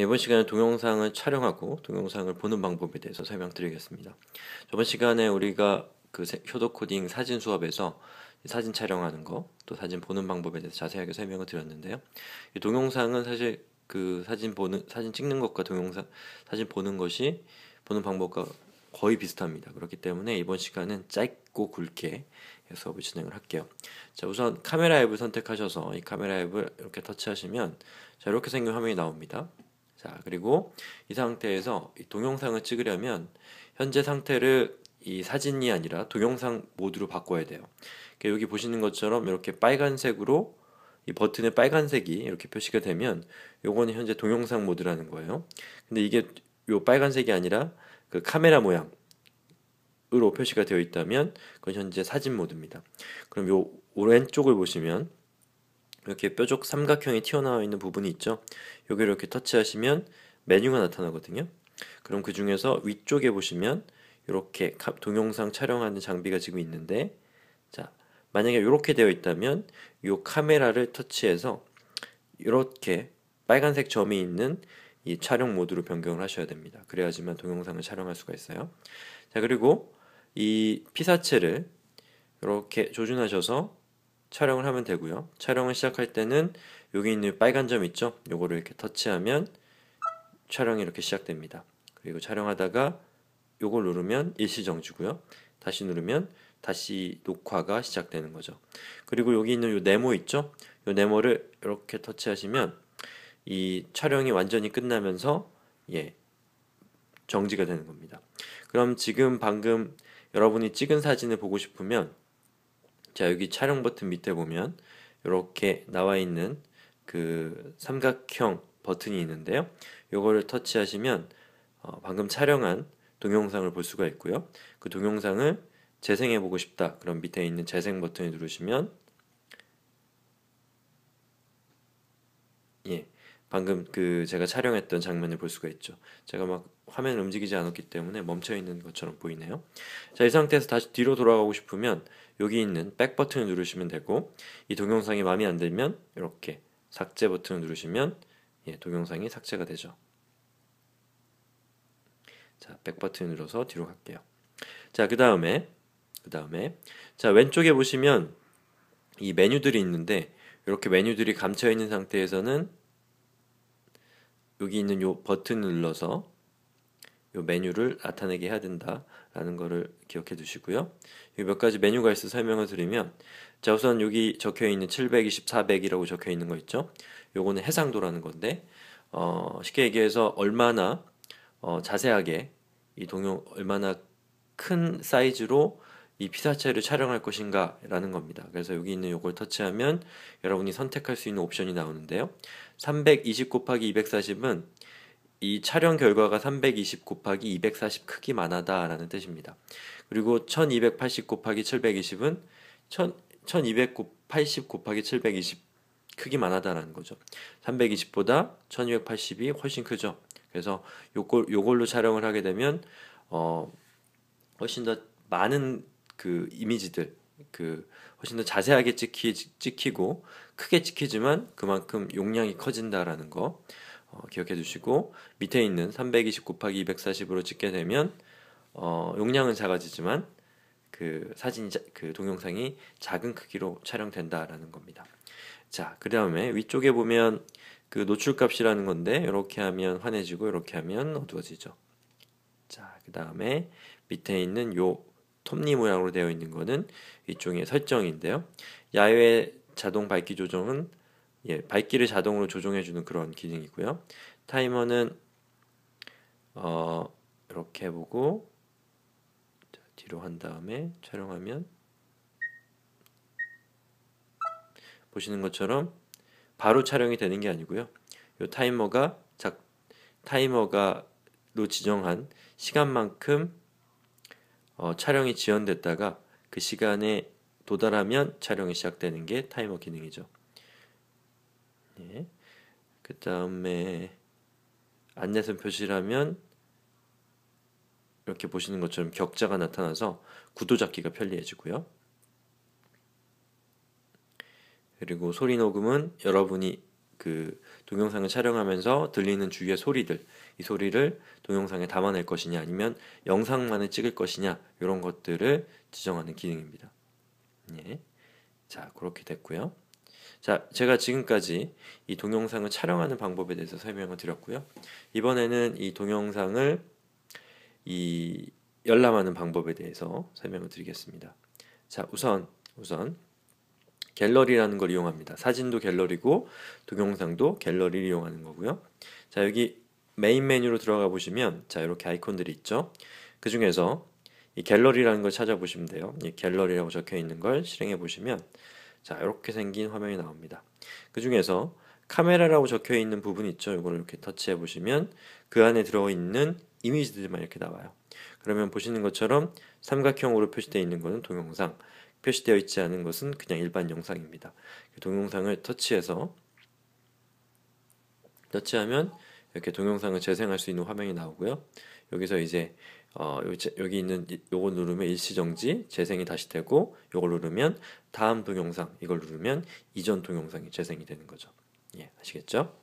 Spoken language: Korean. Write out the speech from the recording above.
이번 시간에 동영상을 촬영하고 동영상을 보는 방법에 대해서 설명드리겠습니다. 저번 시간에 우리가 그 효도 코딩 사진 수업에서 사진 촬영하는 거, 또 사진 보는 방법에 대해서 자세하게 설명을 드렸는데요. 이 동영상은 사실 그 사진 보는 사진 찍는 것과 동영상 사진 보는 것이 보는 방법과 거의 비슷합니다. 그렇기 때문에 이번 시간은 짧고 굵게 수업을 진행을 할게요. 자, 우선 카메라 앱을 선택하셔서 이 카메라 앱을 이렇게 터치하시면 자, 이렇게 생긴 화면이 나옵니다. 자, 그리고 이 상태에서 이 동영상을 찍으려면 현재 상태를 이 사진이 아니라 동영상 모드로 바꿔야 돼요. 그러니까 여기 보시는 것처럼 이렇게 빨간색으로 이 버튼에 빨간색이 이렇게 표시가 되면 요거는 현재 동영상 모드라는 거예요. 근데 이게 요 빨간색이 아니라 그 카메라 모양 으로 표시가 되어 있다면 그건 현재 사진 모드입니다. 그럼 요 오른쪽을 보시면 이렇게 뾰족 삼각형이 튀어나와 있는 부분이 있죠. 여기 이렇게 터치하시면 메뉴가 나타나거든요. 그럼 그 중에서 위쪽에 보시면 이렇게 동영상 촬영하는 장비가 지금 있는데 자 만약에 이렇게 되어 있다면 이 카메라를 터치해서 이렇게 빨간색 점이 있는 이 촬영 모드로 변경을 하셔야 됩니다. 그래야지만 동영상을 촬영할 수가 있어요. 자 그리고 이 피사체를 이렇게 조준하셔서 촬영을 하면 되고요. 촬영을 시작할 때는 여기 있는 빨간 점 있죠? 요거를 이렇게 터치하면 촬영이 이렇게 시작됩니다. 그리고 촬영하다가 요걸 누르면 일시정지고요. 다시 누르면 다시 녹화가 시작되는 거죠. 그리고 여기 있는 요 네모 있죠? 요 네모를 이렇게 터치하시면 이 촬영이 완전히 끝나면서 예 정지가 되는 겁니다. 그럼 지금 방금 여러분이 찍은 사진을 보고 싶으면 자 여기 촬영 버튼 밑에 보면 이렇게 나와 있는 그 삼각형 버튼이 있는데요. 요거를 터치하시면 어, 방금 촬영한 동영상을 볼 수가 있고요. 그 동영상을 재생해 보고 싶다. 그럼 밑에 있는 재생 버튼을 누르시면 예. 방금 그 제가 촬영했던 장면을 볼 수가 있죠. 제가 막 화면을 움직이지 않았기 때문에 멈춰 있는 것처럼 보이네요. 자, 이 상태에서 다시 뒤로 돌아가고 싶으면 여기 있는 백 버튼을 누르시면 되고 이 동영상이 마음에 안 들면 이렇게 삭제 버튼을 누르시면 예, 동영상이 삭제가 되죠. 자, 백 버튼을 눌러서 뒤로 갈게요. 자, 그 다음에 그 다음에 자 왼쪽에 보시면 이 메뉴들이 있는데 이렇게 메뉴들이 감춰 있는 상태에서는 여기 있는 요 버튼을 눌러서 요 메뉴를 나타내게 해야 된다라는 거를 기억해 두시고요. 몇 가지 메뉴가 있어 설명을 드리면 자 우선 여기 적혀 있는 720, 400이라고 적혀 있는 거 있죠. 요거는 해상도라는 건데 어, 쉽게 얘기해서 얼마나 어, 자세하게 이 동영 얼마나 큰 사이즈로 이 피사체를 촬영할 것인가 라는 겁니다. 그래서 여기 있는 요걸 터치하면 여러분이 선택할 수 있는 옵션이 나오는데요. 320 곱하기 240은 이 촬영 결과가 320 곱하기 240 크기만 하다라는 뜻입니다. 그리고 1280 곱하기 720은 1280 곱하기 720 크기만 하다라는 거죠. 320보다 1280이 훨씬 크죠. 그래서 요걸, 요걸로 촬영을 하게 되면 어, 훨씬 더 많은 그 이미지들 그 훨씬 더 자세하게 찍히, 찍히고 크게 찍히지만 그만큼 용량이 커진다라는 거 어, 기억해 두시고 밑에 있는 320 곱하기 240으로 찍게 되면 어, 용량은 작아지지만 그 사진 그 동영상이 작은 크기로 촬영된다라는 겁니다. 자, 그 다음에 위쪽에 보면 그 노출값이라는 건데 이렇게 하면 환해지고 이렇게 하면 어두워지죠. 자, 그 다음에 밑에 있는 요 톱니 모양으로 되어 있는 거는 이쪽의 설정인데요. 야외 자동 밝기 조정은 예, 밝기를 자동으로 조정해 주는 그런 기능이고요. 타이머는 어, 이렇게 해 보고 자, 뒤로 한 다음에 촬영하면 보시는 것처럼 바로 촬영이 되는 게 아니고요. 이 타이머가 작 타이머가 로 지정한 시간만큼 어, 촬영이 지연됐다가 그 시간에 도달하면 촬영이 시작되는 게 타이머 기능이죠. 예. 그 다음에 안내선 표시라면 이렇게 보시는 것처럼 격자가 나타나서 구도 잡기가 편리해지고요. 그리고 소리 녹음은 여러분이 그 동영상을 촬영하면서 들리는 주위의 소리들, 이 소리를 동영상에 담아낼 것이냐 아니면 영상만을 찍을 것이냐 이런 것들을 지정하는 기능입니다. 예. 자, 그렇게 됐고요. 자, 제가 지금까지 이 동영상을 촬영하는 방법에 대해서 설명을 드렸고요. 이번에는 이 동영상을 이 열람하는 방법에 대해서 설명을 드리겠습니다. 자, 우선 우선 갤러리라는 걸 이용합니다. 사진도 갤러리고 동영상도 갤러리를 이용하는 거고요. 자, 여기 메인 메뉴로 들어가 보시면 자, 이렇게 아이콘들이 있죠. 그 중에서 이 갤러리라는 걸 찾아보시면 돼요. 이 갤러리라고 적혀 있는 걸 실행해 보시면 자, 이렇게 생긴 화면이 나옵니다. 그 중에서 카메라라고 적혀 있는 부분 있죠. 이걸 이렇게 터치해 보시면 그 안에 들어 있는 이미지들만 이렇게 나와요. 그러면 보시는 것처럼 삼각형으로 표시되어 있는 것은 동영상, 표시되어 있지 않은 것은 그냥 일반 영상입니다. 동영상을 터치해서 터치하면 이렇게 동영상을 재생할 수 있는 화면이 나오고요. 여기서 이제 어, 여기 있는 요거 누르면 일시 정지 재생이 다시 되고 요걸 누르면 다음 동영상 이걸 누르면 이전 동영상이 재생이 되는 거죠. 예, 아시겠죠?